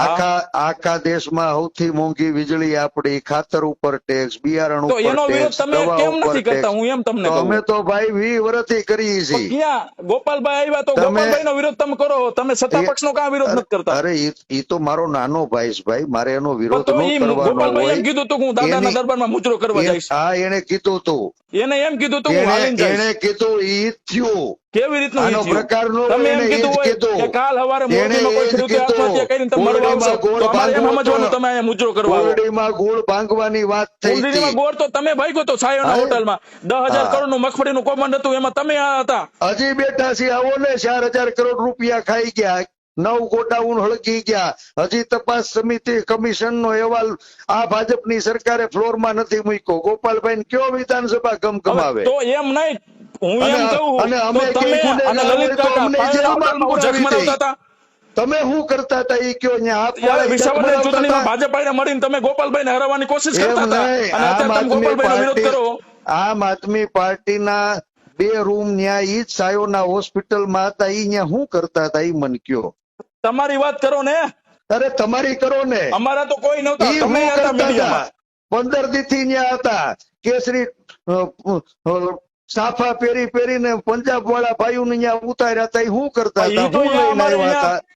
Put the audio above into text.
આખા આખા દેશમાં સૌથી મોંઘી વીજળી આપણી ખાતર ઉપર ટેક્સ બિયારણ તો ઉપર એનો વિરોધ તમે કેમ નથી કરતા? હું એમ તમને તો અમે તો ભાઈ વી વર્ષથી કરીએ છીએ ક્યાં? ગોપાલભાઈ આવ્યા તો ગોપાલભાઈ નો વિરોધ તમે કરો. તમે સત્તા પક્ષ નો કાં વિરોધ નથી કરતા? અરે તો મારો નાનો ભાઈ છે ભાઈ. મારે એનો વિરોધ ન કરવાનો હોય. કીધું તો હું દાદાના દરબારમાં મુજરો કરવા જઈશ. હા એને કીધું તું. એને એમ કીધું તું એને કીધું ઈ થયું. કેવી રીતનું આનો? પ્રકારનું તમે એમ કીધું હોય કે કાલ હવારે એને મોરબીમાં કોઈ ખેડૂતે આત્મહત્યા કરીને તમે મરવા તો અમારે એમ સમજવાનું તમે અહીંયા મુજરો કરવા કુંવરડીમાં ગોળ ભાંગવાની વાત થઈ હતી હતી. ગોળ તો તમે ભાગ્યો તો સાયણા. હોટલમાં. દસ હજાર હા. કરોડનું મગફળીનું કૌભાંડ હતું એમાં તમે આ હતા. હજી બેઠા છે આવો ને ચાર હજાર કરોડ રૂપિયા ખાઈ ગયા. નવ ગોડાઉન હળગી ગયા. હજી તપાસ સમિતિ કમિશન નો અહેવાલ આ ભાજપની સરકારે ફ્લોરમાં નથી મૂક્યો. ગોપાલભાઈ કયો વિધાનસભા ગમગમાવે તો એમ નહીં. હું એમ કહું અને અમે લલિત તમે શું કરતા હતા? એ કયો ચૂંટણીમાં મરાવતા મળીને તમે ગોપાલભાઈને હરાવવાની કોશિશ કરતા હતા? અને આમ અત્યારે તમે આદમી વિરોધ કરો. પાર્ટી આમ આદમી પાર્ટીના બે રૂમ ન્યા ઈ જ સાયોના હોસ્પિટલમાં હતા. ઈ ન્યા શું કરતા હતા? ઈ મન કયો. તમારી વાત કરો ને. અરે તમારી કરો ને. અમારા તો કોઈ નહોતા. તમે હતા મીડિયામાં. પંદર દી થી ન્યા હતા. કેસરી સાફા પહેરી પહેરીને પંજાબ વાળા ભાઈઓ ને ન્યા ઉતાર્યા હતા. એ શું કરતા હતા? હું લઈને આવ્યા હતા?